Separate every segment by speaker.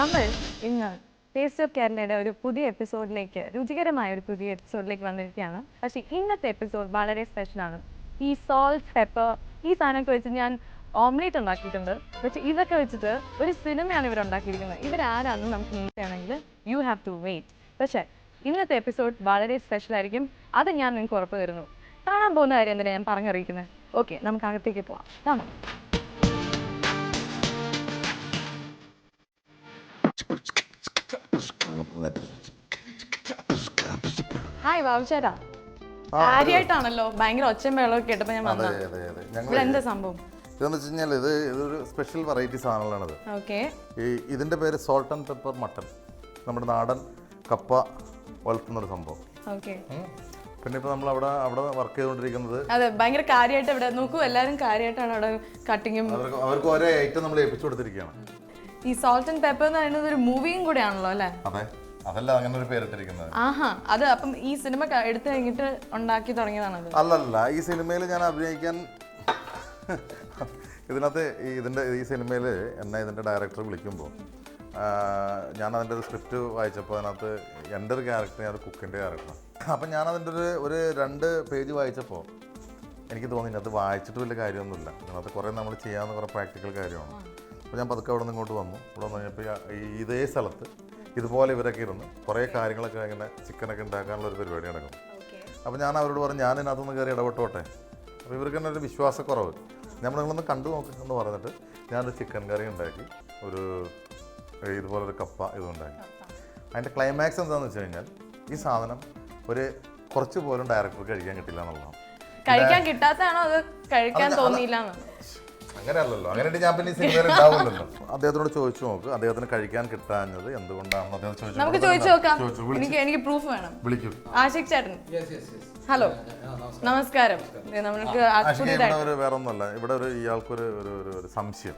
Speaker 1: നമ്മൾ ഇന്ന് taste of കേരളയുടെ ഒരു പുതിയ എപ്പിസോഡിലേക്ക് രുചികരമായ ഒരു പുതിയ എപ്പിസോഡിലേക്ക് വന്നിരിക്കുകയാണ്. പക്ഷേ ഇന്നത്തെ എപ്പിസോഡ് വളരെ സ്പെഷ്യലാണ് ഈ സോൾട്ട് പെപ്പർ ഈ സാധനമൊക്കെ വെച്ച് ഞാൻ ഓംലേറ്റ് ഉണ്ടാക്കിയിട്ടുണ്ട്. പക്ഷേ ഇതൊക്കെ വെച്ചിട്ട് ഒരു സിനിമയാണ് ഇവർ ഉണ്ടാക്കിയിരിക്കുന്നത്. ഇവരാരാണെന്ന് നമുക്ക് നോക്കുകയാണെങ്കിൽ യു ഹാവ് ടു വെയിറ്റ് പക്ഷേ ഇന്നത്തെ എപ്പിസോഡ് വളരെ സ്പെഷ്യൽ ആയിരിക്കും. അത് ഞാൻ നിങ്ങൾക്ക് ഉറപ്പ് തരുന്നു. കാണാൻ പോകുന്ന കാര്യം എന്തിനാണ് ഞാൻ പറഞ്ഞറിയിക്കുന്നത്? ഓക്കെ നമുക്ക് അകത്തേക്ക് പോവാം. കാണാം ഹായ് ബാബുചേട്ടാ കാര്യമായിട്ടാണല്ലോ ഭയങ്കര ഒച്ചയും വെള്ളമൊക്കെ കേട്ടപ്പോൾ ഞാൻ
Speaker 2: അതെ
Speaker 1: വന്നത്.
Speaker 2: അതെ അതെ. ഞങ്ങൾ
Speaker 1: ഇവിടെ എന്താ സംഭവം?
Speaker 2: ഇതെന്ന് വെച്ച് കഴിഞ്ഞാൽ ഇത് ഇതൊരു സ്പെഷ്യൽ വെറൈറ്റി സാധനങ്ങളാണിത്.
Speaker 1: ഓക്കെ.
Speaker 2: ഈ ഇതിന്റെ പേര് സോൾട്ട് ആൻഡ് പെപ്പർ മട്ടൺ നമ്മുടെ നാടൻ കപ്പ വളർത്തുന്നൊരു സംഭവം.
Speaker 1: ഓക്കെ.
Speaker 2: ഉം. പിന്നെ ഇപ്പോൾ നമ്മൾ അവിടെ അവിടെ വർക്ക് ചെയ്തുകൊണ്ടിരിക്കുന്നത്
Speaker 1: അതെ ഭയങ്കര കാര്യമായിട്ട് ഇവിടെ നോക്കൂ എല്ലാവരും കാര്യമായിട്ടാണ് അവിടെ കട്ടിങ്ങും
Speaker 2: അവർക്ക് അവർക്ക് ഓരോ ഐറ്റം നമ്മൾ ഏൽപ്പിച്ചു കൊടുത്തിരിക്കുകയാണ്.
Speaker 1: ഈ സോൾട്ട് ആൻഡ് പെപ്പർ എന്ന് പറയുന്നത് ഒരു മൂവിയും കൂടെ ആണല്ലോ അല്ലേ?
Speaker 2: അതെ. അതല്ല അങ്ങനെ ഒരു പേരിട്ടിരിക്കുന്നത്.
Speaker 1: ആഹാ അത് അപ്പം ഈ സിനിമ ക- എടുത്തു കഴിഞ്ഞിട്ട് ഉണ്ടാക്കി തുടങ്ങിയതാണത്.
Speaker 2: അല്ലല്ല ഈ സിനിമയിൽ ഞാൻ അഭിനയിക്കാൻ ഇതിനകത്ത് ഈ ഇതിന്റെ ഈ സിനിമയിൽ എന്നെ ഇതിന്റെ ഡയറക്ടർ വിളിക്കുമ്പോൾ ഞാൻ അതിന്റെ ഒരു സ്ക്രിപ്റ്റ് വായിച്ചപ്പോൾ അതിനകത്ത് എന്റെ ഒരു ക്യാരക്ടർ ഞാൻ ഒരു കുക്കിന്റെ ക്യാരക്ടറാണ് അപ്പം ഞാൻ അതിന്റെ ഒരു ഒരു രണ്ട് പേജ് വായിച്ചപ്പോൾ എനിക്ക് തോന്നി ഇതിനകത്ത് വായിച്ചിട്ട് വലിയ കാര്യമൊന്നുമില്ല. ഇതിനകത്ത് കുറേ നമ്മൾ ചെയ്യാവുന്ന കുറേ പ്രാക്ടിക്കൽ കാര്യമാണ്. അപ്പോൾ ഞാൻ പതുക്കെ അവിടെ നിന്ന് ഇങ്ങോട്ട് വന്നു. ഇവിടെ വന്നു കഴിഞ്ഞപ്പോൾ ഈ ഇതേ സ്ഥലത്ത് ഇതുപോലെ ഇവരൊക്കെ ഇരുന്ന് കുറേ കാര്യങ്ങളൊക്കെ ഇങ്ങനെ ചിക്കനൊക്കെ ഉണ്ടാക്കാനുള്ള ഒരു പരിപാടി നടക്കും അപ്പോൾ ഞാൻ അവരോട് പറഞ്ഞു ഞാൻ ഇതിനകത്തൊന്ന് കയറി ഇടപെട്ടോട്ടെ? അപ്പോൾ ഇവർക്ക് തന്നെ ഒരു വിശ്വാസക്കുറവ്. നമ്മൾ നിങ്ങളൊന്ന് കണ്ടു നോക്ക് എന്ന് പറഞ്ഞിട്ട് ഞാനൊരു ചിക്കൻ കറി ഉണ്ടാക്കി ഒരു ഇതുപോലൊരു കപ്പ ഇതുണ്ടാക്കി അതിന്റെ ക്ലൈമാക്സ് എന്താണെന്ന് വെച്ച് കഴിഞ്ഞാൽ ഈ സാധനം ഒരു കുറച്ച് പോലും ഡയറക്ടർക്ക് കഴിക്കാൻ കിട്ടില്ല എന്നുള്ളതാണ്.
Speaker 1: കഴിക്കാൻ കിട്ടാത്തതാണോ അത് കഴിക്കാൻ തോന്നിയില്ല
Speaker 2: അങ്ങനെയല്ലല്ലോ. അങ്ങനെ ഞാൻ പിന്നെ സിനിമയിൽ ഉണ്ടാവില്ലല്ലോ അദ്ദേഹത്തിനോട് ചോദിച്ചു നോക്ക് അദ്ദേഹത്തിന് കഴിക്കാൻ കിട്ടാഞ്ഞത് എന്തുകൊണ്ടാണെന്ന് അദ്ദേഹം ചോദിച്ചു
Speaker 1: നമുക്ക് ചോദിച്ചു നോക്കാം. എനിക്ക് എനിക്ക് പ്രൂഫ് വേണം.
Speaker 2: വിളിക്കൂ.
Speaker 1: ആഷിക് ചേട്ടൻ. ഹലോ നമസ്കാരം. ദേ നമ്മൾക്ക്
Speaker 2: ഇവിടെ ഒരു വേറെ ഒന്നല്ല ഇവിടെ ഒരു ഇയാൾക്കൊരു ഒരു ഒരു സംശയം.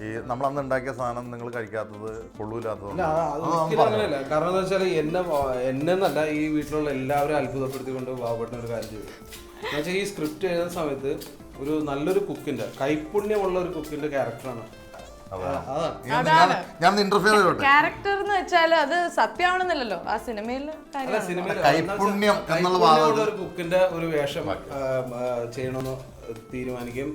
Speaker 2: ഈ നമ്മൾ അന്ന് ഉണ്ടാക്കിയ സാധനം നിങ്ങൾ കഴിക്കാത്തത്
Speaker 3: കൊള്ളൂലാത്തത് കാരണം എന്താ വെച്ചാൽ എന്നെ വ- എന്നെ എന്നല്ല ഈ വീട്ടിലുള്ള എല്ലാവരും അത്ഭുതപ്പെടുത്തിക്കൊണ്ട് ബാബുട്ടൻ ഒരു കാര്യം ചെയ്തു. എന്നുവെച്ചാൽ ഈ സ്ക്രിപ്റ്റ് എഴുതുന്ന സമയത്ത് ഒരു നല്ലൊരു കുക്കിന്റെ കൈപുണ്യമുള്ള ഒരു കുക്കിന്റെ ക്യാരക്ടറാണ്. അതാണ്.
Speaker 2: ഞാൻ ഇന്റർഫിയർ ചെയ്തോട്ടെ
Speaker 1: ക്യാരക്ടർ എന്ന് വെച്ചാൽ അത് സത്യമാണെന്നില്ലല്ലോ. ആ സിനിമയിൽ
Speaker 2: കൈപുണ്യം എന്നുള്ള
Speaker 3: ഒരു കുക്കിന്റെ ഒരു വേഷം ചെയ്യണമെന്ന് തീരുമാനിക്കുകയും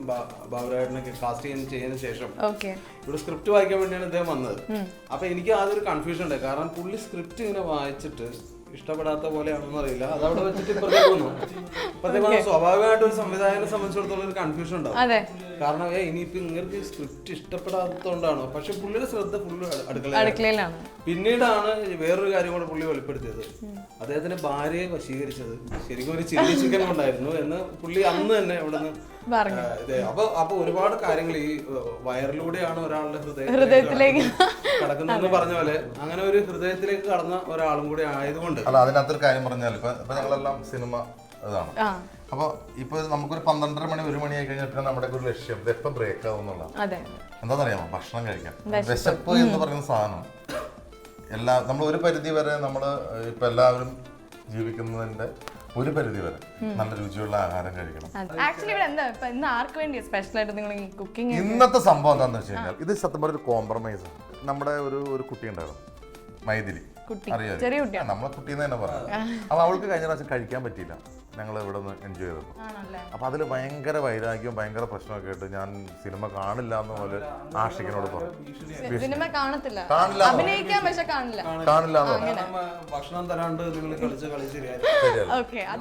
Speaker 3: ബാബുരായിട്ടിനൊക്കെ കാസ്റ്റ് ചെയ്യാൻ ചെയ്തതിനു ശേഷം
Speaker 1: ഓക്കെ.
Speaker 3: ഇവിടെ സ്ക്രിപ്റ്റ് വായിക്കാൻ വേണ്ടിയാണ് ഇദ്ദേഹം വന്നത്. അപ്പൊ എനിക്ക് ആദ്യം ഒരു കൺഫ്യൂഷൻ ഉണ്ട്. കാരണം പുള്ളി സ്ക്രിപ്റ്റ് ഇങ്ങനെ വായിച്ചിട്ട് ഇഷ്ടപ്പെടാത്ത പോലെയാണെന്ന് അറിയില്ല. അത് അവിടെ വെച്ചിട്ട് ഇപ്പോഴത്തെ ഇപ്പുറത്തേക്ക് സ്വാഭാവികമായിട്ട് ഒരു സംവിധായകനെ സംബന്ധിച്ചിടത്തോളം ഒരു കൺഫ്യൂഷൻ ഉണ്ടാവും. കാരണം ഏ ഇനിയിപ്പോ ഇങ്ങനെ സ്ക്രിപ്റ്റ് ഇഷ്ടപ്പെടാത്തതുകൊണ്ടാണോ? പക്ഷെ പുള്ളിയുടെ ശ്രദ്ധ ഫുള്ള് അടുക്കള
Speaker 1: അടുക്കളയിലാണ്.
Speaker 3: പിന്നീടാണ് വേറൊരു കാര്യം കൂടെ പുള്ളി വെളിപ്പെടുത്തിയത്. അദ്ദേഹത്തിന്റെ ഭാര്യയെ വശീകരിച്ചത്. ശരിക്കും ഒരു ചില്ലി ചിക്കൻ ഉണ്ടായിരുന്നു എന്ന് പുള്ളി അന്ന് തന്നെ അവിടെ നിന്ന് അപ്പൊ അപ്പൊ ഒരുപാട് കാര്യങ്ങൾ ഈ വയറിലൂടെയാണ് ഒരാളുടെ
Speaker 1: ഹൃദയത്തിലേക്ക്
Speaker 3: കടക്കുന്നതെന്ന് പറഞ്ഞ പോലെ അങ്ങനെ ഒരു ഹൃദയത്തിലേക്ക് കടന്ന ഒരാളും കൂടി ആയതുകൊണ്ട്
Speaker 2: അല്ല അതിനകത്തൊരു കാര്യം പറഞ്ഞാൽ ഇപ്പൊ ഇപ്പൊ ഞങ്ങളെല്ലാം സിനിമ ഇതാണ്.
Speaker 1: അപ്പൊ
Speaker 2: അപ്പോൾ ഇപ്പൊ നമുക്കൊരു പന്ത്രണ്ടര മണി ഒരു മണി ആയി കഴിഞ്ഞിട്ട് നമ്മുടെ ഒരു ലക്ഷ്യം. ഇത് ബ്രേക്ക് ആവും എന്നുള്ളതാണ്
Speaker 1: അതെ.
Speaker 2: എന്താണെന്നറിയാമോ? ഭക്ഷണം കഴിക്കാം വിശപ്പ് എന്ന് പറയുന്ന സാധനം. എല്ലാ നമ്മൾ ഒരു പരിധി വരെ നമ്മൾ ഇപ്പൊ എല്ലാവരും ജീവിക്കുന്നതിന്റെ ഒരു പരിധി വരെ നല്ല രുചിയുള്ള ആഹാരം കഴിക്കണം.
Speaker 1: ആക്ച്വലി ഇവിടെ എന്താ ഇപ്പൊ ഇന്ന് ആർക്ക് വേണ്ടിയാ സ്പെഷ്യൽ ആയിട്ട് നിങ്ങൾ ഈ കുക്കിംഗ്
Speaker 2: ഇന്നത്തെ സംഭവം എന്താണെന്ന് വെച്ച് കഴിഞ്ഞാൽ ഇത് സത്യം പറഞ്ഞ ഒരു കോംപ്രമൈസ് ആണ്. നമ്മുടെ ഒരു ഒരു കുട്ടി ഉണ്ടായിരുന്നു. മൈഥിലി. അറിയാം. നമ്മളെ കുട്ടി എന്ന് തന്നെ പറയാം അപ്പൊ അവൾക്ക് കഴിഞ്ഞ പ്രാവശ്യം കഴിക്കാൻ പറ്റിയില്ല. ഞങ്ങൾ ഇവിടെ നിന്ന് എൻജോയ് ചെയ്തപ്പോൾ
Speaker 1: ആണല്ലേ?
Speaker 2: അപ്പൊ അതിൽ ഭയങ്കര വൈരാഗ്യവും ഭയങ്കര പ്രശ്നമൊക്കെ ആയിട്ട് ഞാൻ സിനിമ കാണില്ല എന്ന് പോലെ ആഷിക്കിനോട് പറഞ്ഞു.
Speaker 1: സിനിമ കാണത്തില്ല.
Speaker 2: കാണില്ല.
Speaker 1: കാണില്ല.
Speaker 3: ഭക്ഷണം തരാണ്ട് നിങ്ങൾ കളിച്ച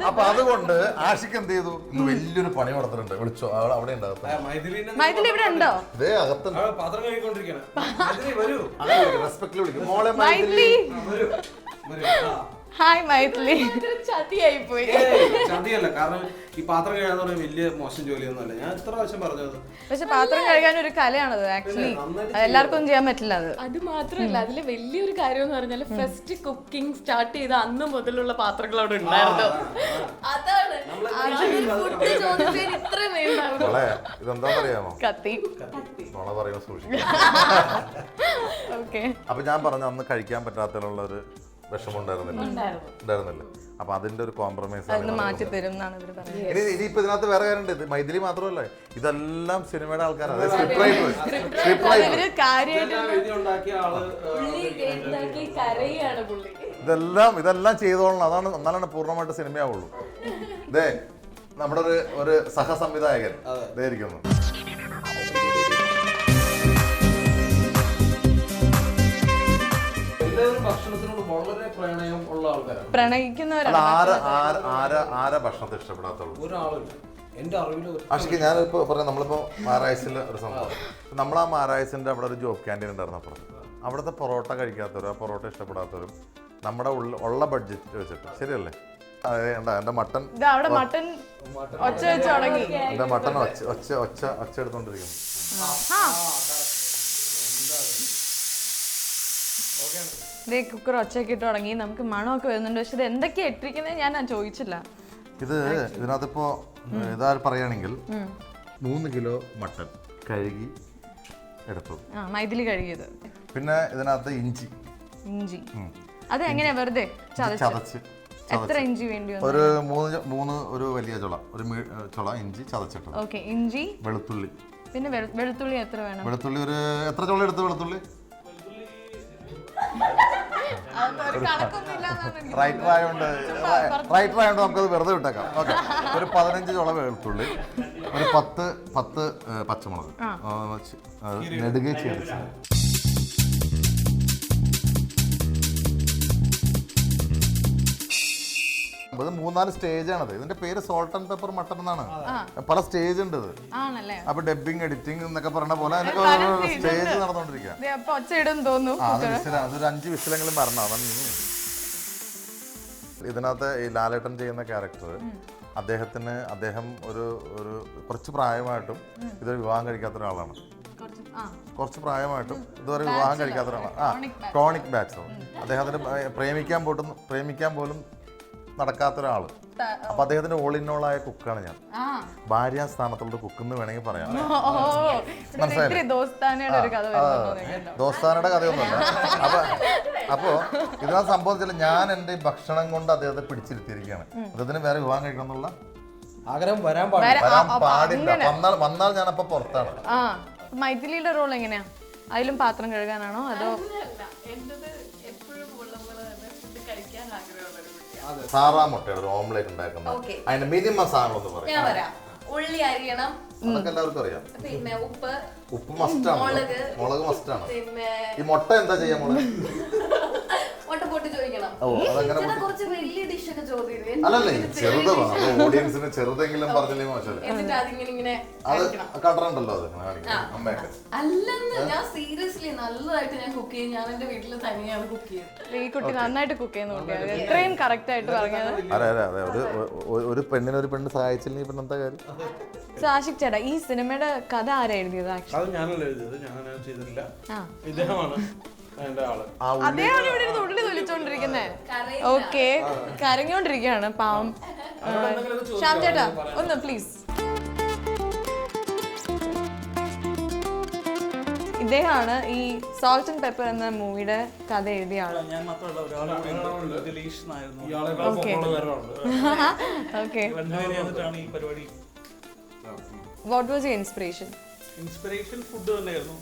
Speaker 2: അപ്പൊ അതുകൊണ്ട് ആഷിക്ക് എന്ത് ചെയ്തു? ഇന്ന് വലിയൊരു പണി നടത്തുന്നുണ്ട് വിളിച്ചോ? അവൾ അവിടെ ഉണ്ടാകത്ത
Speaker 1: മൈഥിലി ഇവിടെ ഉണ്ടോ?
Speaker 2: ഇതേ അകത്തുണ്ട്.
Speaker 3: പാത്രം
Speaker 2: മോളെ
Speaker 1: ഹായ് മൈത്രി ചതിയായി പോയി
Speaker 3: ചതിയല്ല. കാരണം ഈ പാത്രം കഴുകാന്ന് പറയുന്നത് വലിയ മോശം ജോലിയൊന്നുമല്ല. ഞാൻ എത്ര പ്രാവശ്യം പറഞ്ഞത്.
Speaker 1: പക്ഷെ പാത്രം കഴുകാൻ ഒരു കലയാണത് ആക്ച്വലി എല്ലാവർക്കും ചെയ്യാൻ പറ്റില്ല അത്.
Speaker 4: അത് മാത്രമല്ല അതിൽ വലിയൊരു കാര്യം എന്ന് പറഞ്ഞാൽ ഫസ്റ്റ് കുക്കിംഗ് സ്റ്റാർട്ട് ചെയ്ത അന്ന് മുതലുള്ള പാത്രങ്ങൾ അവിടെ ഉണ്ടായിരുന്നു. അതാണ്.
Speaker 2: അപ്പൊ ഞാൻ പറഞ്ഞു അന്ന് കഴിക്കാൻ പറ്റാത്ത ഒരു വിഷമം ഉണ്ടായിരുന്നില്ല ഉണ്ടായിരുന്നില്ല. അപ്പൊ അതിന്റെ ഒരു കോംപ്രമൈസ്
Speaker 1: മാറ്റി തരും എന്നാണ് ഇവർ പറയുന്നത്.
Speaker 2: ഇനി ഇനിയിപ്പോ ഇതിനകത്ത് വേറെ കാര്യമുണ്ട് ഇത് മൈഥിലി മാത്രമല്ല ഇതെല്ലാം സിനിമയുടെ ആൾക്കാരാണ് സ്ക്രിപ്റ്റ് റൈറ്റർ സ്ക്രിപ്റ്റ് റൈറ്റർ
Speaker 3: ഇതെല്ലാം ഉണ്ടാക്കിയ ആൾ
Speaker 4: പുള്ളി ഉണ്ടാക്കി കരയാണ് പുള്ളി.
Speaker 2: ഇതെല്ലാം ഇതെല്ലാം ചെയ്തോളണം. അതാണ് എന്നാലാണ് പൂർണമായിട്ട് സിനിമയാവുള്ളൂ. ഇതേ നമ്മുടെ ഒരു ഒരു സഹസംവിധായകൻ ഇതേ
Speaker 3: വളരെ പ്രണയം ഉള്ള ആൾക്കാരാണ്.
Speaker 1: പ്രണയിക്കുന്നവരാണ്
Speaker 2: ആര് ആര് ആര ആര ഭക്ഷണത്തെ ഇഷ്ടപ്പെടാത്തുള്ളൂ?
Speaker 3: ഒരാളില്ല. എന്റെ അറിവിൽ ഒരു
Speaker 2: അഷ്കി ഞാനിപ്പോ പറയാം നമ്മളിപ്പോ മാരായസിലെ ഒരു സംഭവം. നമ്മൾ ആ മാറായസിന്റെ അവിടെ ഒരു ജോബ് ക്യാന്റീൻ ഉണ്ടായിരുന്നു അപ്പുറത്ത്. അവിടുത്തെ പൊറോട്ട കഴിക്കാത്തവരും ആ പൊറോട്ട ഇഷ്ടപ്പെടാത്തവരും നമ്മുടെ ഉള്ള ഉള്ള ബഡ്ജറ്റ് വെച്ചിട്ട്. ശരിയല്ലേ? അതെ എന്താ
Speaker 1: ഇത് അവിടെ മട്ടൻ ഒച്ച വെച്ച് തുടങ്ങി.
Speaker 2: എന്റെ മട്ടൻ ഒച്ച ഒച്ച ഒച്ച ഒച്ച എടുത്തോണ്ടിരിക്കുന്നു.
Speaker 1: ഇതേ കുക്കർ ഒച്ചയൊക്കെ ഇട്ട് തുടങ്ങി. നമുക്ക് മണമൊക്കെ വരുന്നുണ്ട്. പക്ഷെ ഇത് എന്തൊക്കെയാ ഇട്ടിരിക്കുന്നത് ഞാൻ ഞാൻ ചോദിച്ചില്ല.
Speaker 2: ഇത് ഇതിനകത്തിപ്പോ ഇതാ പറയുകയാണെങ്കിൽ മൂന്ന് കിലോ മട്ടൺ. കഴുകി എടുത്തു.
Speaker 1: ആ മൈഥിലി കഴുകിയത്.
Speaker 2: പിന്നെ ഇതിനകത്ത് ഇഞ്ചി.
Speaker 1: ഇഞ്ചി. അത് എങ്ങനെയാ വെറുതെ ചതച്ച്? എത്ര ഇഞ്ചി വേണ്ടി വന്നു?
Speaker 2: ഒരു മൂന്ന് മൂന്ന് ഒരു വലിയ ചുള. ഒരു ചുള ഇഞ്ചി ചതച്ചിട്ടത്.
Speaker 1: ഓക്കെ ഇഞ്ചി.
Speaker 2: വെളുത്തുള്ളി.
Speaker 1: പിന്നെ വെളുത്തുള്ളി എത്ര വേണം?
Speaker 2: വെളുത്തുള്ളി ഒരു എത്ര ചുള എടുത്ത് വെളുത്തുള്ളി? റൈറ്റർ ആയതുകൊണ്ട് റൈറ്റർ ആയതുകൊണ്ട് നമുക്കത് വെറുതെ വിട്ടേക്കാം. ഓക്കെ. ഒരു പതിനഞ്ച് ചോള വെളുത്തുള്ളി ഒരു പത്ത് പത്ത് പച്ചമുളക്. ആ, ചി- അത് ഇത് മൂന്നാൽ സ്റ്റേജ് ആണത്. ഇതിന്റെ പേര് സോൾട്ട് ആൻഡ് പെപ്പർ മട്ടൺ എന്നാണ്. പല സ്റ്റേജ് ഉണ്ട് ഇത്.
Speaker 1: ആണല്ലേ?
Speaker 2: അപ്പൊ ഡബിങ് എഡിറ്റിംഗ് എന്നൊക്കെ പറഞ്ഞ പോലെ അതിനൊക്കെ സ്റ്റേജ് നടന്നുകൊണ്ടിരിക്കുക അതൊരു അഞ്ച് വിസിലെങ്കിലും വരണം. അതാണ് ഇതിനകത്ത് ഈ ലാലേട്ടൻ ചെയ്യുന്ന ക്യാരക്ടർ അദ്ദേഹത്തിന് അദ്ദേഹം ഒരു ഒരു കുറച്ച് പ്രായമായിട്ടും ഇതൊരു വിവാഹം കഴിക്കാത്ത ഒരാളാണ്.
Speaker 1: കുറച്ച്
Speaker 2: പ്രായമായിട്ടും ഇതുവരെ വിവാഹം കഴിക്കാത്ത ഒരാളാണ്. ആ ക്രോണിക് ബാച്ചലർ അദ്ദേഹത്തിന് പ്രേമിക്കാൻ പോട്ടും പ്രേമിക്കാൻ പോലും നടക്കാത്ത ഒരാൾ അപ്പൊ അദ്ദേഹത്തിന്റെ ഓൾ ഇൻ ഓൾ ആയ കുക്കാണ് ഞാൻ.
Speaker 1: ആ.
Speaker 2: ഭാര്യ സ്ഥാനത്തുള്ള കുക്ക് എന്ന് വേണമെങ്കിൽ പറയാം.
Speaker 1: ഇത്തിരി ദോസ്താനയുടെ
Speaker 2: കഥയൊന്നുമല്ല. അപ്പൊ അപ്പോ ഇതിനകത്ത് സംഭവം വെച്ചാൽ ഞാൻ എന്റെ ഭക്ഷണം കൊണ്ട് അദ്ദേഹത്തെ പിടിച്ചിരുത്തിയിരിക്കുകയാണ്. അദ്ദേഹത്തിന് വേറെ വിവാഹം കഴിക്കണം എന്നുള്ള
Speaker 3: ആഗ്രഹം വരാൻ പാടില്ല.
Speaker 2: വരാൻ പാടില്ല. വന്നാൽ വന്നാൽ ഞാൻ അപ്പൊ പുറത്താണ്.
Speaker 1: ആ. മൈഥിലിയുടെ റോൾ എങ്ങനെയാ? അതിലും പാത്രം കഴുകാനാണോ? അതോ
Speaker 2: സാറാ മുട്ടയുടെ ഒരു ഓംലേറ്റ് ഉണ്ടാക്കുന്നത്. അതിന്റെ മിനിമം സാധനം പറയും.
Speaker 4: ഞാൻ വരാം ഉള്ളി അരിയണം.
Speaker 2: അതൊക്കെ എല്ലാവർക്കും അറിയാം.
Speaker 4: പിന്നെ ഉപ്പ്.
Speaker 2: ഉപ്പ് മസ്റ്റാണ്
Speaker 4: മുളക്.
Speaker 2: മുളക് മസ്റ്റാണ്
Speaker 4: പിന്നെ
Speaker 2: ഈ മുട്ട എന്താ ചെയ്യാ മുളക് ഓ അതങ്ങനെ
Speaker 4: ചേട്ടാ കുറച്ച് വലിയ ഡിഷൊക്കെ ചോദിക്കുന്നു
Speaker 2: അല്ലല്ലേ ചെറുത് ഓഡിയൻസിന് ചെറുതെങ്കിലും പറഞ്ഞില്ലേ മോശമല്ലേ
Speaker 4: എന്നിട്ട് അതിങ്ങനെ ഇങ്ങനെ
Speaker 2: അത് കട്ടറുണ്ടല്ലോ അത്. അമ്മയൊക്കെ.
Speaker 4: അല്ലെന്ന് ഞാൻ സീരിയസ്ലി നല്ലതായിട്ട് ഞാൻ കുക്ക് ചെയ്യും. ഞാൻ എന്റെ വീട്ടിൽ തനിയാണ് കുക്ക് ചെയ്യുന്നത്
Speaker 1: ഈ കുട്ടി നന്നായിട്ട് കുക്ക് ചെയ്യുന്ന കുട്ടിയാണ് എത്രയും കറക്റ്റ് ആയിട്ട് പറഞ്ഞത്.
Speaker 2: അതെ അതെ അതെ. ഒരു ഒരു പെണ്ണിനെ ഒരു പെണ്ണ് സഹായിച്ചില്ലെങ്കിൽ പിന്നെ എന്താ കാര്യം.
Speaker 1: ആഷിക് ചേട്ടാ ഈ സിനിമയുടെ കഥ ആരാ എഴുതിയത്
Speaker 3: അത് ഞാനല്ല എഴുതിയത്. ഞാൻ ചെയ്തിട്ടില്ല.
Speaker 1: ആ.
Speaker 3: ഇദ്ദേഹമാണ്.
Speaker 1: അദ്ദേഹമാണ് ഇവിടെ ഇരുന്ന് ഉള്ളിൽ തൊലിച്ചോണ്ടിരിക്കുന്നത് ഓക്കെ. കരഞ്ഞോണ്ടിരിക്കുകയാണ് പാവം. ശ്യാം ചേട്ടാ ഒന്ന് പ്ലീസ് ഇദ്ദേഹമാണ് ഈ സോൾട്ട് ആൻഡ് പെപ്പർ എന്ന മൂവിയുടെ കഥ എഴുതിയ
Speaker 3: ആൾ.
Speaker 1: Okay. What was you inspiration
Speaker 5: inspiration food തന്നെയായിരുന്നു.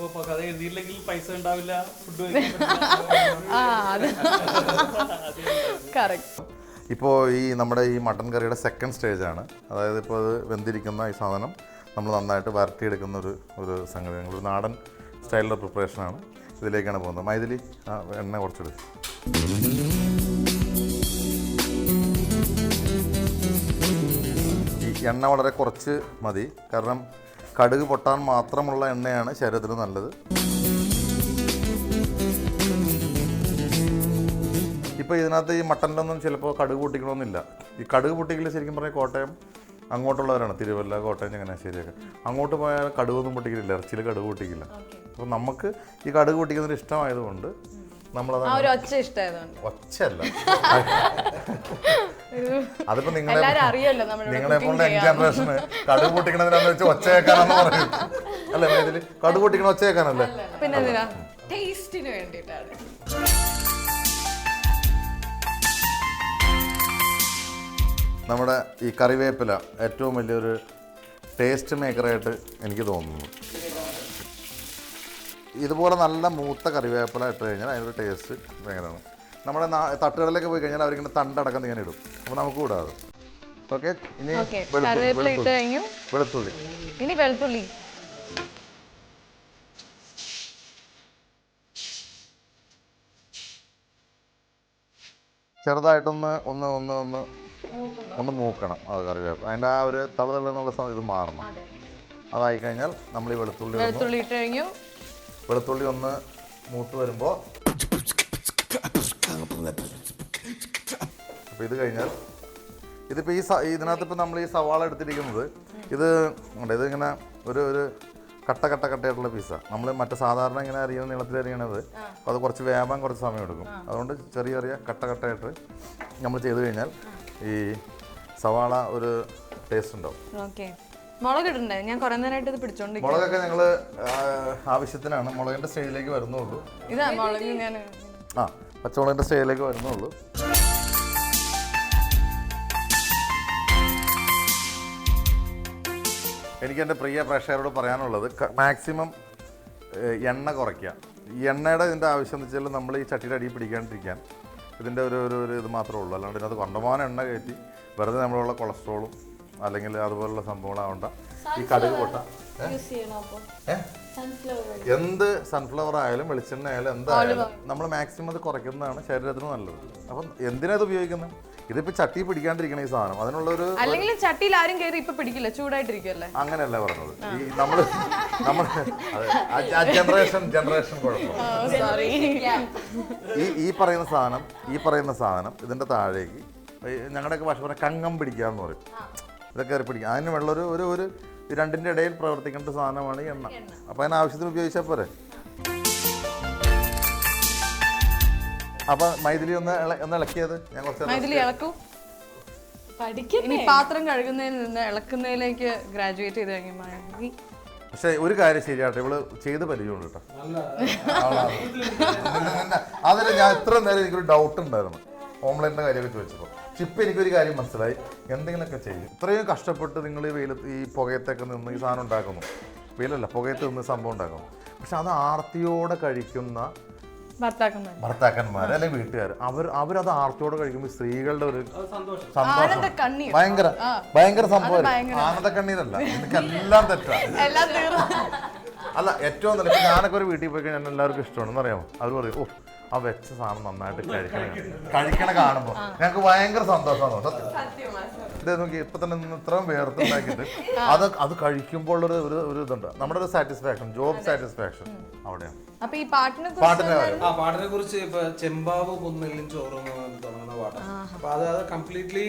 Speaker 5: അപ്പോൾ കഥ എഴുതിയില്ലെങ്കിൽ പൈസ ഉണ്ടാവില്ല ഫുഡ്
Speaker 1: ആ അത് കറക്റ്റ്
Speaker 2: ഇപ്പോൾ ഈ നമ്മുടെ ഈ മട്ടൻ കറിയുടെ സെക്കൻഡ് സ്റ്റേജാണ് അതായത് ഇപ്പോൾ അത് വെന്തിരിക്കുന്ന ഈ സാധനം നമ്മൾ നന്നായിട്ട് വരട്ടിയെടുക്കുന്ന ഒരു ഒരു സംഗതി. ഒരു നാടൻ സ്റ്റൈലിന്റെ പ്രിപ്പറേഷനാണ് ഇതിലേക്കാണ് പോകുന്നത്. മൈതിലി ആ എണ്ണ കുറച്ചെടുത്ത് ഈ എണ്ണ വളരെ കുറച്ച് മതി. കാരണം കടുക് പൊട്ടാൻ മാത്രമുള്ള എണ്ണയാണ് ശരീരത്തിന് നല്ലത്. ഇപ്പോൾ ഇതിനകത്ത് ഈ മട്ടനിലൊന്നും ചിലപ്പോൾ കടുക് പൊട്ടിക്കണമെന്നില്ല ഈ കടുക് പൊട്ടിക്കൽ ശരിക്കും പറഞ്ഞാൽ കോട്ടയം അങ്ങോട്ടുള്ളവരാണ് തിരുവല്ല കോട്ടയം ചങ്ങനാശ്ശേരിയൊക്കെ. അങ്ങോട്ട് പോയാൽ കടുവൊന്നും പൊട്ടിക്കില്ല ഇറച്ചിയിൽ കടുക് പൊട്ടിക്കില്ല. അപ്പോൾ നമുക്ക് ഈ കടുക് പൊട്ടിക്കുന്നതിന് ഇഷ്ടമായതുകൊണ്ട്
Speaker 1: ഒച്ച
Speaker 2: അതിപ്പോ നിങ്ങളെ നിങ്ങളെ
Speaker 1: പോലുള്ള
Speaker 2: ജനറേഷന് കടുക് പൊട്ടിക്കണതിനാന്ന് വെച്ച് ഒച്ച കേൾക്കാനാന്ന് പറയും. അല്ലേ ഇതിൽ കടുക് പൊട്ടിക്കണ ഒച്ച കേൾക്കാനല്ലേ?
Speaker 4: ടേസ്റ്റിന്
Speaker 2: നമ്മുടെ ഈ കറിവേപ്പില ഏറ്റവും വലിയൊരു ടേസ്റ്റ് മേക്കറായിട്ട് എനിക്ക് തോന്നുന്നു. ഇതുപോലെ നല്ല മൂത്ത കറിവേപ്പില ഇട്ട് കഴിഞ്ഞാൽ അതിന്റെ ടേസ്റ്റ് ഭയങ്കരമാണ് നമ്മുടെ തട്ടുകളിലൊക്കെ പോയി കഴിഞ്ഞാൽ അവരിങ്ങനെ തണ്ടടക്കം ഇങ്ങനെ ഇടും. അപ്പോൾ നമുക്ക് കൂടാതെ. ഓക്കെ ഇനി വെളുത്തുള്ളി.
Speaker 1: ഇനി വെളുത്തുള്ളി.
Speaker 2: ചെറുതായിട്ടൊന്ന് ഒന്ന് ഒന്ന് ഒന്ന് ഒന്ന് മൂക്കണം അത് കറിവേപ്പ് അതിന്റെ ആ ഒരു തളതളെന്നുള്ള ഇത് മാറണം. അതായി കഴിഞ്ഞാൽ നമ്മൾ ഈ വെളുത്തുള്ളി
Speaker 1: വെളുത്തുള്ളി ഇട്ട് കഴിഞ്ഞു.
Speaker 2: വെളുത്തുള്ളി ഒന്ന് മൂത്ത് വരുമ്പോൾ അപ്പോൾ ഇത് കഴിഞ്ഞാൽ ഇതിപ്പോ ഈ ഇതിനകത്ത് ഇപ്പോൾ നമ്മൾ ഈ സവാള എടുത്തിരിക്കുന്നത് ഇത് ഉണ്ട് ഇത് ഇങ്ങനെ ഒരു ഒരു കട്ട കട്ട കട്ടയായിട്ടുള്ള പീസാണ് നമ്മൾ മറ്റേ സാധാരണ ഇങ്ങനെ അറിയുന്ന നീളത്തിൽ അറിയണത് അപ്പോൾ അത് കുറച്ച് വേവാൻ കുറച്ച് സമയം എടുക്കും. അതുകൊണ്ട് ചെറിയ ചെറിയ കട്ട കട്ടയായിട്ട് നമ്മൾ ചെയ്തു കഴിഞ്ഞാൽ ഈ സവാള ഒരു ടേസ്റ്റ് ഉണ്ടാവും.
Speaker 1: ഓക്കെ മുളക് ഇടണ്ടേ ഞാൻ കുറെ നേരമായിട്ട് ഇത് പിടിച്ചോണ്ട്
Speaker 2: മുളകൊക്കെ ഞങ്ങൾ ആവശ്യത്തിനാണ്. മുളകിന്റെ സ്റ്റേജിലേക്ക് വരുന്നുള്ളൂ.
Speaker 1: ഇതാ മുളക് ഞാൻ
Speaker 2: ആ പച്ചമുളകിന്റെ സ്റ്റേജിലേക്ക് വരുന്നുള്ളൂ. എനിക്ക് എന്റെ പ്രിയ പ്രേക്ഷകരോട് പറയാനുള്ളത് മാക്സിമം എണ്ണ കുറയ്ക്കുക. എണ്ണയുടെ ഇതിന്റെ ആവശ്യം എന്ന് വെച്ചാൽ നമ്മൾ ഈ ചട്ടിയുടെ അടിയിൽ പിടിക്കാണ്ടിരിക്കാൻ ഇതിന്റെ ഒരു ഒരു ഒരു ഇത് മാത്രമേ ഉള്ളൂ. അല്ലാണ്ട് ഇതിനകത്ത് കണ്ടമാനം എണ്ണ കയറ്റി വെറുതെ നമ്മളുള്ള കൊളസ്ട്രോളും അല്ലെങ്കിൽ അതുപോലുള്ള സംഭവങ്ങളാവണ്ട ഈ കടുക്. പൊട്ട എന്ത് സൺഫ്ലവർ ആയാലും വെളിച്ചെണ്ണ ആയാലും എന്തായാലും നമ്മൾ മാക്സിമം അത് കുറയ്ക്കുന്നതാണ് ശരീരത്തിന് നല്ലത്. അപ്പം എന്തിനാ ഇത് ഉപയോഗിക്കുന്നത്? ഇതിപ്പോ ചട്ടി പിടിക്കാണ്ടിരിക്കണം ഈ സാധനം. അതിനുള്ള ഒരു
Speaker 1: അല്ലെങ്കിൽ ചട്ടിയിൽ ആരും കയറി ഇപ്പൊ പിടിക്കില്ല ചൂടായിട്ടിരിക്കല്ലേ
Speaker 2: അങ്ങനെയല്ല പറഞ്ഞത്. ഈ നമ്മൾ നമ്മൾ ജനറേഷൻ ജനറേഷൻ കുഴപ്പം. ഈ ഈ പറയുന്ന സാധനം ഈ പറയുന്ന സാധനം ഇതിന്റെ താഴേക്ക് ഞങ്ങളുടെയൊക്കെ ഭാഷ പറഞ്ഞാൽ കങ്ങം പിടിക്കുക എന്ന് പറയും ഇതൊക്കെ കയറി അതിന് വെള്ളം ഒരു ഒരു ഒരു രണ്ടിന്റെ ഇടയിൽ പ്രവർത്തിക്കേണ്ട സാധനമാണ് ഈ എണ്ണ. അപ്പോൾ അതിന് ആവശ്യത്തിന് ഉപയോഗിച്ചാൽ പോരെ? അപ്പോൾ മൈഥിലി ഒന്ന് ഒന്ന് ഇളക്കിയത്? ഞാൻ കുറച്ച് നേരം
Speaker 1: ഇളക്കും. ഇനി പാത്രം കഴുകുന്നതിൽ നിന്ന് ഇളക്കുന്നതിലേക്ക് ഗ്രാജുവേറ്റ് ചെയ്ത് കഴിയുമ്പോൾ
Speaker 2: പക്ഷേ ഒരു കാര്യം ശരിയാട്ടെ ഇവൾ ചെയ്ത് പരിചയമുണ്ട് കേട്ടോ. അതിൽ ഞാൻ ഇത്ര നേരം എനിക്കൊരു ഡൗട്ട് ഉണ്ടായിരുന്നു. ഓംലൈന്റെ കാര്യമൊക്കെ ചോദിച്ചപ്പോൾ ഇപ്പം എനിക്കൊരു കാര്യം മനസ്സിലായി. എന്തെങ്കിലുമൊക്കെ ചെയ്യും. ഇത്രയും കഷ്ടപ്പെട്ട് നിങ്ങൾ ഈ വെയിലത്ത് ഈ പുകയത്തൊക്കെ നിന്ന് ഈ സാധനം ഉണ്ടാക്കുന്നു. വെയിലല്ല പുകയത്ത് നിന്ന് സംഭവം ഉണ്ടാക്കുന്നു. പക്ഷെ അത് ആർത്തിയോടെ കഴിക്കുന്ന
Speaker 1: ഭർത്താക്കന്മാർ
Speaker 2: അല്ലെങ്കിൽ വീട്ടുകാർ അവർ അവരത് ആർത്തിയോടെ കഴിക്കുമ്പോൾ സ്ത്രീകളുടെ ഒരു
Speaker 5: സന്തോഷം.
Speaker 2: ഭയങ്കര ഭയങ്കര സംഭവം
Speaker 1: ആനന്ദ
Speaker 2: കണ്ണീരല്ല. എനിക്കെല്ലാം തെറ്റാ.
Speaker 1: എല്ലാം തീർന്നു.
Speaker 2: അല്ല ഏറ്റവും നല്ല ഞാനൊക്കെ ഒരു വീട്ടിൽ പോയി കഴിഞ്ഞാൽ എല്ലാവർക്കും ഇഷ്ടമാണെന്ന് അറിയാമോ? അവർ പറയും ഓ ആ വെച്ച സാധനം നന്നായിട്ട് കഴിക്കണം. കഴിക്കണ കാണുമ്പോൾ ഞങ്ങൾക്ക് ഭയങ്കര സന്തോഷമാണ് സത്യം ഇത് നോക്കി ഇപ്പൊ തന്നെ നിന്ന് ഇത്രയും വേർത്തുണ്ടാക്കിയിട്ട് അത് അത് കഴിക്കുമ്പോൾ ഒരു ഒരു ഒരു ഇതുണ്ട്. നമ്മുടെ ഒരു സാറ്റിസ്ഫാക്ഷൻ ജോബ് സാറ്റിസ്ഫാക്ഷൻ അവിടെയാണ്.
Speaker 1: അപ്പൊ ഈ പാട്ടിനെ
Speaker 2: പാട്ടിനെ
Speaker 3: ആ പാട്ടിനെ കുറിച്ച് ഇപ്പൊ ചെമ്പാവ് കുന്നെല്ലും ചോറും തുടങ്ങുന്ന പാട്ടാണ്. അപ്പൊ അത് കംപ്ലീറ്റ്ലി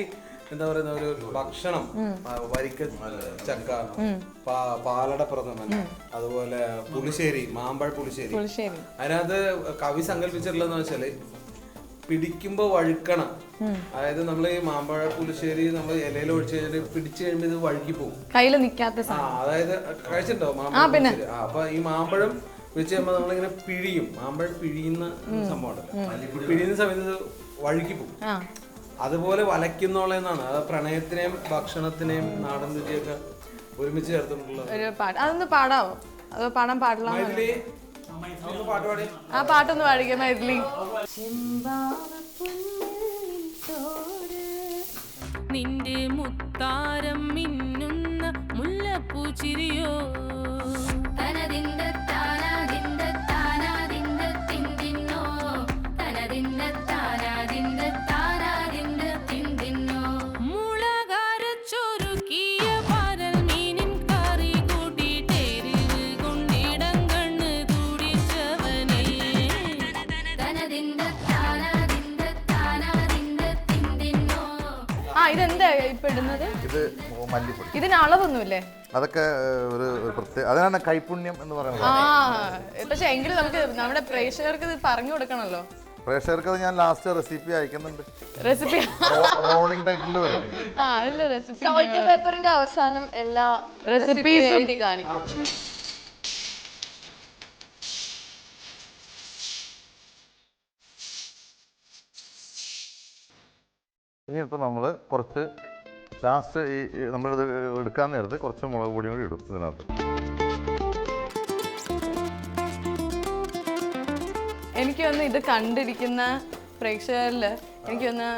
Speaker 3: എന്താ പറയുന്ന ഒരു ഭക്ഷണം വരിക്ക ചക്ക പാലട പ്രഥമൻ അതുപോലെ പുളിശ്ശേരി മാമ്പഴ പുളിശ്ശേരി.
Speaker 1: ശരി
Speaker 3: അതിനകത്ത് കവി സങ്കല്പിച്ചിട്ടുള്ളതെന്ന് വെച്ചാൽ പിടിക്കുമ്പോ വഴുക്കണം. അതായത് നമ്മൾ ഈ മാമ്പഴ പുളിശ്ശേരി നമ്മൾ ഇലയിൽ ഒഴിച്ച് കഴിഞ്ഞാൽ പിടിച്ചു കഴിയുമ്പോൾ ഇത് വഴുക്കി പോകും.
Speaker 1: കയ്യിൽ നിക്കാത്ത
Speaker 3: ആ അതായത് കഴിച്ചിട്ടുണ്ടോ മാമ്പഴ ആ അപ്പൊ ഈ മാമ്പഴം വെച്ച് കഴിയുമ്പോൾ നമ്മളിങ്ങനെ പിഴിയും. മാമ്പഴം പിഴിയുന്ന സംഭവമാണല്ലോ പിഴിയുന്ന സമയത്ത് ഇത് വഴുക്കി പോകും.
Speaker 1: ആ.
Speaker 3: അതുപോലെ വലയ്ക്കുന്നോളെന്നാണ്. അത് പ്രണയത്തിനെയും ഭക്ഷണത്തിനെയും നാടൻ രുചിയൊക്കെ ഒരുമിച്ച് ചേർത്തിട്ടുള്ളത്.
Speaker 1: ഒരു പാട്ട്. അതൊന്ന് പാടാവോ? അത് പാടാൻ പാടില്ല
Speaker 3: ഇതിൽ ഒന്ന് പാട്ട് പാടി.
Speaker 1: ആ പാട്ടൊന്ന് പാടിക്കാൻ മൈഥിലി.
Speaker 6: നിന്റെ മുത്താരം മിന്നുന്ന മുല്ലപ്പൂ
Speaker 7: ചിരിയോ? താനാതിന്ത
Speaker 1: ഇപ്പൊ ഇടുന്നത്?
Speaker 2: ഇത് മല്ലിപ്പൊടി.
Speaker 1: ഇതിന് അളവൊന്നുമില്ലേ?
Speaker 2: അതൊക്കെ ഒരു പ്രത്യേക അതിനാണ് കൈപുണ്യം എന്ന് പറയുന്നത്.
Speaker 1: ആ പക്ഷെ എങ്കിലും നമുക്ക് നമ്മുടെ പ്രേക്ഷകർക്ക് ഇത് പറഞ്ഞു കൊടുക്കണല്ലോ
Speaker 2: പ്രേക്ഷകർക്ക് അത് ഞാൻ ലാസ്റ്റ് റെസിപ്പി അയക്കുന്നുണ്ട്.
Speaker 1: റെസിപ്പി
Speaker 2: റോളിംഗ് ടൈറ്റിൽ വരും.
Speaker 1: ആ അതില്ല റെസിപ്പി
Speaker 4: പേപ്പറിന്റെ അവസാനം എല്ലാ
Speaker 1: റെസിപ്പി ഉം.
Speaker 4: എഴുതി കാണിക്കും.
Speaker 2: ഇനിയിപ്പോൾ നമ്മൾ കുറച്ച് ലാസ്റ്റ് ഈ നമ്മളിത് എടുക്കാൻ നേരത്ത് കുറച്ച് മുളക് പൊടിയും കൂടി ഇടും ഇതിനകത്ത്.
Speaker 1: എനിക്ക് തോന്നുന്നു ഇത് കണ്ടിരിക്കുന്ന പ്രേക്ഷകരിൽ എനിക്ക് തോന്നുന്നു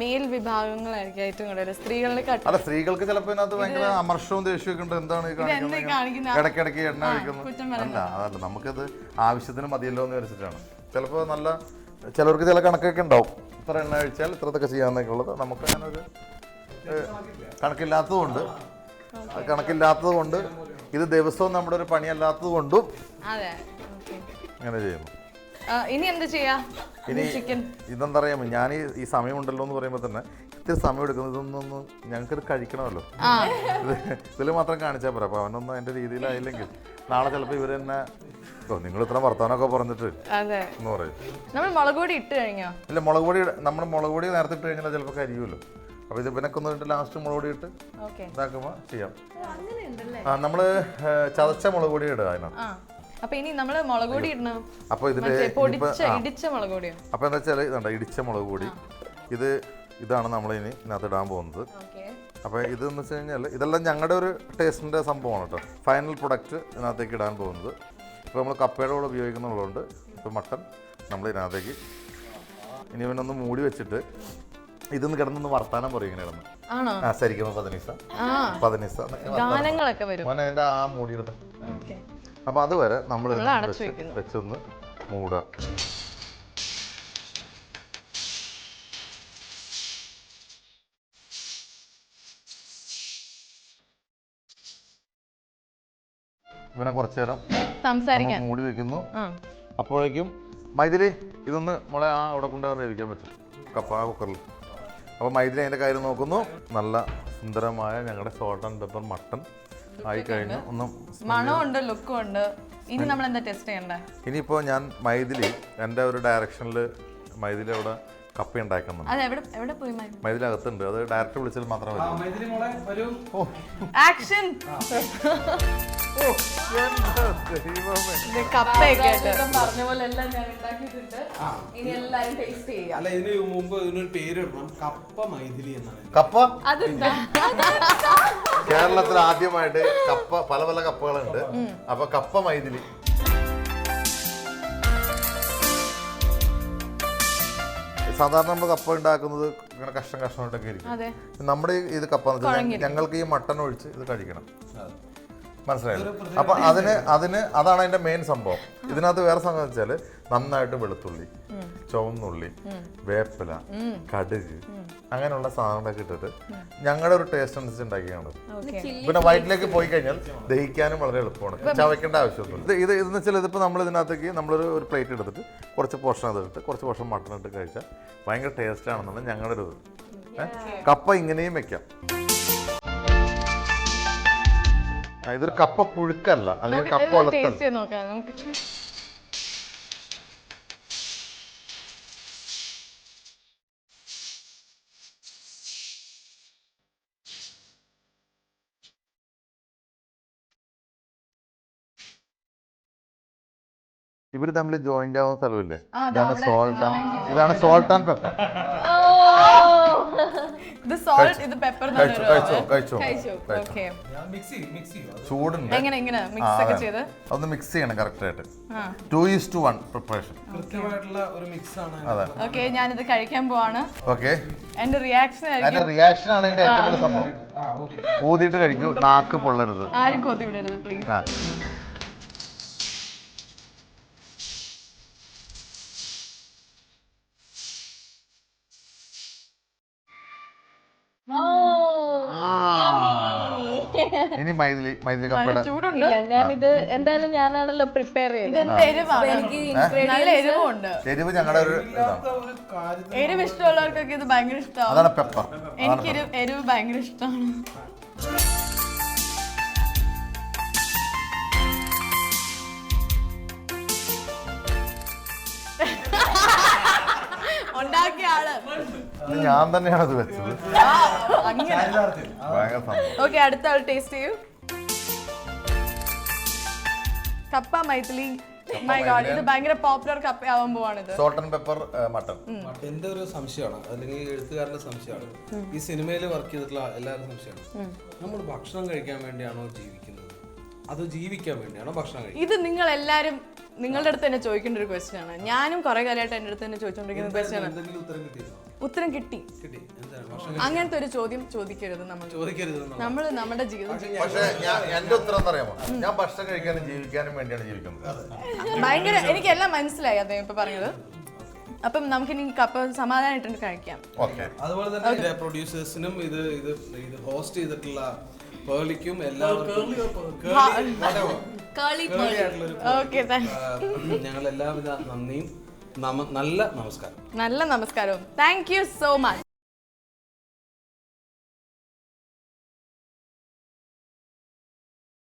Speaker 1: മേൽ വിഭാഗങ്ങളായിരിക്കും ഏറ്റവും കൂടുതൽ സ്ത്രീകളുടെ
Speaker 2: അല്ല സ്ത്രീകൾക്ക് ചിലപ്പോൾ ഇതിനകത്ത് ഭയങ്കര അമർഷവും ദേഷ്യമൊക്കെ ഉണ്ട്. എന്താണ് ഈ കാണിക്കുന്നത്?
Speaker 1: കാണിക്കുന്ന
Speaker 2: ഇടയ്ക്കിടയ്ക്ക് എണ്ണ
Speaker 1: കഴിക്കുന്നു
Speaker 2: അല്ല അതല്ല നമുക്കത് ആവശ്യത്തിന് മതിയല്ലോ എന്ന് വിചാരിച്ചിട്ടാണ്. ചിലപ്പോൾ നല്ല ചിലവർക്ക് ചില കണക്കൊക്കെ ഉണ്ടാവും. ഇത്ര എണ്ണ കഴിച്ചാൽ ഇത്രത്തൊക്കെ ചെയ്യാന്നൊക്കെ ഉള്ളത് നമുക്ക് അങ്ങനെ ഒരു ഏഹ്, കണക്കില്ലാത്തതുകൊണ്ട് കണക്കില്ലാത്തത് കൊണ്ട് ഇത് ദിവസവും നമ്മുടെ ഒരു പണിയല്ലാത്തത് കൊണ്ടും അങ്ങനെ ചെയ്യുന്നു.
Speaker 1: ഇനി എന്ത് ചെയ്യാം?
Speaker 2: ഇനി ഇതെന്താ പറയാമോ ഞാൻ ഈ ഈ സമയമുണ്ടല്ലോ എന്ന് പറയുമ്പോൾ തന്നെ ഇത്തിരി സമയം എടുക്കുന്നത് ഇതൊന്നൊന്ന് ഞങ്ങൾക്കിത് കഴിക്കണമല്ലോ. ഇതിൽ മാത്രം കാണിച്ചാൽ പോരാ. അപ്പോൾ അവനൊന്നും അതിന്റെ രീതിയിലായില്ലെങ്കിൽ നാളെ ചിലപ്പോൾ ഇവർ തന്നെ ഓ നിങ്ങൾ ഇത്ര വർത്താനൊക്കെ പറഞ്ഞിട്ട്
Speaker 1: അതെ.
Speaker 2: എന്ന് പറയും.
Speaker 1: നമ്മൾ മുളക് പൊടി ഇട്ട് കഴിഞ്ഞോ?
Speaker 2: ഇല്ല മുളക് പൊടി നമ്മൾ മുളക് പൊടി നേരത്തെ ഇട്ട് കഴിഞ്ഞാൽ ചിലപ്പോൾ കരിയുമല്ലോ അപ്പോൾ ഇത് ഇവനൊക്കെ ഒന്ന് ലാസ്റ്റ് മുളക് പൊടി ഇട്ട്
Speaker 1: ഓക്കെ.
Speaker 2: ഇതാക്കുമ്പോൾ ചെയ്യാം. ആ നമ്മൾ ചതച്ച മുളക് പൊടി ഇടുക അതിനകത്ത്.
Speaker 1: അപ്പൊ ഇനി നമ്മൾ മുളക് പൊടി ഇടണം?
Speaker 2: ഇതിൽ
Speaker 1: പൊടിച്ച ഇടിച്ച മുളക് പൊടിയോ?
Speaker 2: അപ്പോൾ എന്താ വെച്ചാൽ ഇടിച്ച മുളക് പൊടി. ഇത് ഇതാണ് നമ്മൾ ഇനി ഇതിനകത്ത് ഇടാൻ പോകുന്നത്.
Speaker 1: അപ്പൊ
Speaker 2: അപ്പോൾ ഇതെന്ന് വെച്ച് കഴിഞ്ഞാൽ ഇതെല്ലാം ഞങ്ങളുടെ ഒരു ടേസ്റ്റിന്റെ സംഭവമാണ് കേട്ടോ ഫൈനൽ പ്രൊഡക്റ്റ് ഇതിനകത്തേക്ക് ഇടാൻ പോകുന്നത്. ഇപ്പോൾ നമ്മൾ കപ്പയുടെ കൂടെ ഉപയോഗിക്കുന്നുള്ളതുകൊണ്ട് ഇപ്പോൾ മട്ടൺ നമ്മൾ ഇതിനകത്തേക്ക് ഇനി ഇവനൊന്ന് മൂടി വെച്ചിട്ട് ഇതൊന്ന് കിടന്നൊന്ന് വർത്താനം പറയും ഇങ്ങനെ കിടന്ന്. ആ ശരിക്കും പതിനിസ.
Speaker 1: ആ.
Speaker 2: പതിനിസ
Speaker 1: ഗാനങ്ങളൊക്കെ വരും.
Speaker 2: മോനെ ആ മൂടിയെടുത്ത്. അപ്പോൾ അതുവരെ നമ്മൾ. വെച്ചൊന്ന് മൂടുക ഇവനെ കുറച്ചു നേരം
Speaker 1: സംസാരിക്കാൻ
Speaker 2: മൂടി വെക്കുന്നു. അപ്പോഴേക്കും മൈദിലി ഇതൊന്ന് മോളെ ആ അവിടെ കൊണ്ടുവന്ന് ഇരിക്കാൻ പറ്റും. കപ്പ കുക്കറിൽ. അപ്പോൾ മൈഥിലി അതിന്റെ കാര്യം നോക്കുന്നു. നല്ല സുന്ദരമായ ഞങ്ങളുടെ സോൾട്ട് ആൻഡ് പെപ്പർ മട്ടൺ ആയി കഴിഞ്ഞു. ഒന്ന്
Speaker 1: മണമുണ്ട് ഉണ്ട് ലുക്കും ഉണ്ട്. ഇനി നമ്മൾ എന്താ ടെസ്റ്റ് ചെയ്യണ്ടേ?
Speaker 2: ഇനിയിപ്പോൾ ഞാൻ മൈദിലി എന്റെ ഒരു ഡയറക്ഷനിൽ മൈദിലി അവിടെ കപ്പ ഉണ്ടാക്കുന്നുണ്ട്.
Speaker 1: അത് എവിടെ എവിടെ പോയി
Speaker 2: മൈഥിലി അകത്തുണ്ട്. അത് ഡയറക്റ്റ് വിളിച്ചാൽ മാത്രമേ
Speaker 1: ആക്ഷൻ
Speaker 3: അല്ല ഇതിന് മുമ്പ് ഇതിനൊരു പേരിടണം. കപ്പ മൈഥിലി എന്നാണ്.
Speaker 2: കപ്പ? കേരളത്തിൽ ആദ്യമായിട്ട് കപ്പ പല പല കപ്പകളുണ്ട്. അപ്പൊ കപ്പ മൈഥിലി. സാധാരണ നമ്മൾ കപ്പ ഉണ്ടാക്കുന്നത് ഇങ്ങനെ കഷ്ണം കഷ്ണമായിട്ടൊക്കെ ഇരിക്കും.
Speaker 1: അതെ.
Speaker 2: നമ്മുടെ ഈ ഇത് കപ്പ എന്ന് വെച്ചാൽ ഞങ്ങൾക്ക് ഈ മട്ടൺ ഒഴിച്ച് ഇത് കഴിക്കണം. മനസ്സിലായല്ലോ? അപ്പൊ അതിന് അതിന് അതാണ് അതിന്റെ മെയിൻ സംഭവം. ഇതിനകത്ത് വേറെ സംഭവം വെച്ചാൽ നന്നായിട്ട് വെളുത്തുള്ളി ചുവന്നുള്ളി വേപ്പില കടുക് അങ്ങനെയുള്ള സാധനങ്ങളൊക്കെ ഇട്ടിട്ട് ഞങ്ങളുടെ ഒരു ടേസ്റ്റ് അനുസരിച്ച് ഉണ്ടാക്കിയാണ്
Speaker 1: ഓക്കെ.
Speaker 2: പിന്നെ വയറ്റിലേക്ക് പോയി കഴിഞ്ഞാൽ ദഹിക്കാനും വളരെ എളുപ്പമാണ്. ചവയ്ക്കേണ്ട ആവശ്യമൊന്നുമില്ല. ഇത് ഇത് ഇതെന്ന് വെച്ചാൽ ഇതിപ്പോൾ നമ്മൾ ഇതിനകത്തേക്ക് നമ്മളൊരു ഒരു പ്ലേറ്റ് എടുത്തിട്ട് കുറച്ച് പോർഷൻ അതിട്ട് കുറച്ച് പോർഷൻ മട്ടൺ ഇട്ട് കഴിച്ചാൽ ഭയങ്കര ടേസ്റ്റ് ആണെന്നാണ് ഞങ്ങളുടെ ഒരു ഇത്. കപ്പ ഇങ്ങനെയും വെക്കാം. ഇതൊരു കപ്പ പുഴുക്കല്ല അല്ലെങ്കിൽ കപ്പ
Speaker 1: ഇവർ നോക്കാം നമുക്ക്.
Speaker 2: ഇവർ തമ്മിൽ ജോയിന്റ് ആവുന്ന സ്ഥലമില്ലേ? ഇതാണ് സോൾട്ട് ഇതാണ് സോൾട്ട് ആൻഡ് പെപ്പർ
Speaker 1: ഇത്. സോൾട്ട് ഇത് പെപ്പർ
Speaker 3: മിക്സ് മിക്സ്
Speaker 2: ചൂടുണ്ട്
Speaker 1: എങ്ങനെ എങ്ങനെ? മിക്സ് ഒക്കെ. ചെയ്ത്?
Speaker 2: അതൊന്ന് മിക്സ് ചെയ്യണം കറക്റ്റ് ആയിട്ട് two is two one preparation
Speaker 3: കൃത്യമായിട്ടുള്ള ഒരു മിക്സ് ആണ്
Speaker 2: അതെ.
Speaker 1: ഓക്കെ ഞാനിത് കഴിക്കാൻ പോവാണ്.
Speaker 2: ഓക്കെ
Speaker 1: എന്റെ റിയാക്ഷൻ എന്റെ
Speaker 2: റിയാക്ഷൻ ആണ് ഇതിന്റെ ഏറ്റവും വലിയ സംഭവം. ഊതിയിട്ട് കഴിക്കൂ നാക്ക് പൊള്ളരുത്.
Speaker 1: ആരും കൊതി വിടരുത് പ്ലീസ്
Speaker 2: ഇനി മൈഥിലി മൈഥിലി കപ്പയുടെ
Speaker 1: ചൂടുണ്ട്?
Speaker 4: ഞാനിത് എന്തായാലും ഞാനാണല്ലോ പ്രിപ്പയർ ചെയ്തത്.
Speaker 1: എരിവുണ്ട്.
Speaker 2: എരിവ് ഞങ്ങളുടെ ഒരു ഇതാണ്.
Speaker 1: എരിവ് ഇഷ്ടമുള്ളവർക്കൊക്കെ ഇത് ഭയങ്കര ഇഷ്ടമാണ്
Speaker 2: അതാണ് പെപ്പർ
Speaker 1: എനിക്ക് എരിവ് എരിവ് ഭയങ്കര ഇഷ്ടമാണ് ഉണ്ടാക്കിയ ആൾ.
Speaker 2: ഞാൻ തന്നെയാണ് അത് വെച്ചത്.
Speaker 1: ആ, അങ്ങനെ.
Speaker 2: ഭയങ്കര സംഭവം
Speaker 1: ഓക്കെ അടുത്ത ആൾ ടേസ്റ്റ് ചെയ്യൂ. കപ്പ മൈഥിലി. മൈ ഗോഡ് ഇത് ഭയങ്കര പോപ്പുലർ കപ്പ ആവാൻ പോവാണിത്
Speaker 2: സോൾട്ട് ആൻഡ് പെപ്പർ മട്ടൺ
Speaker 3: എന്റെ ഒരു സംശയമാണ്. അല്ലെങ്കിൽ എഴുത്തുകാരന്റെ സംശയമാണ്. ഈ സിനിമയിൽ വർക്ക് ചെയ്തിട്ടുള്ള എല്ലാവരും സംശയമാണ്. നമ്മൾ ഭക്ഷണം കഴിക്കാൻ വേണ്ടിയാണോ ജീവിക്കുന്നത്? അത് ജീവിക്കാൻ വേണ്ടിയാണോ ഭക്ഷണം കഴിക്കുന്നത്?
Speaker 1: ഇത് നിങ്ങൾ എല്ലാരും നിങ്ങളുടെ അടുത്ത് തന്നെ ചോദിക്കേണ്ട ഒരു ക്വസ്റ്റ്യൻ ആണ്. ഞാനും കുറെ കാലമായിട്ട് എന്റെ അടുത്ത് തന്നെ ചോദിച്ചുകൊണ്ടിരിക്കുന്ന ക്വസ്റ്റ്യൻ ആണ്.
Speaker 3: ഉത്തരം
Speaker 1: കിട്ടി. അങ്ങനത്തെ ഒരു ചോദ്യം ചോദിക്കരുത് നമ്മൾ.
Speaker 3: ചോദിക്കരുത്
Speaker 1: നമ്മൾ. നമ്മുടെ ജീവിതം
Speaker 2: പക്ഷേ ഞാൻ എന്റെ ഉത്തരം ഞാൻ ഭക്ഷണം കഴിക്കാനും ജീവിക്കാനും വേണ്ടിയാണ് ജീവിക്കുന്നത്.
Speaker 1: ഭയങ്കര എനിക്കെല്ലാം മനസ്സിലായി അദ്ദേഹം ഇപ്പൊ പറഞ്ഞത്. അപ്പം നമുക്ക് ഇനി കപ്പ സമാധാനമായിട്ട് കഴിക്കാം.
Speaker 2: ഓക്കെ.
Speaker 3: അതുപോലെ തന്നെ പ്രൊഡ്യൂസേഴ്സിനും ഇത് ഇത് ഇത് ഹോസ്റ്റ് ചെയ്തിട്ടുള്ള പേളിക്കും എല്ലാവർക്കും ഞങ്ങൾ എല്ലാവിധ നന്ദിയും നല്ല നമസ്കാരം
Speaker 1: നല്ല നമസ്കാരവും താങ്ക് യു സോ മച്ച്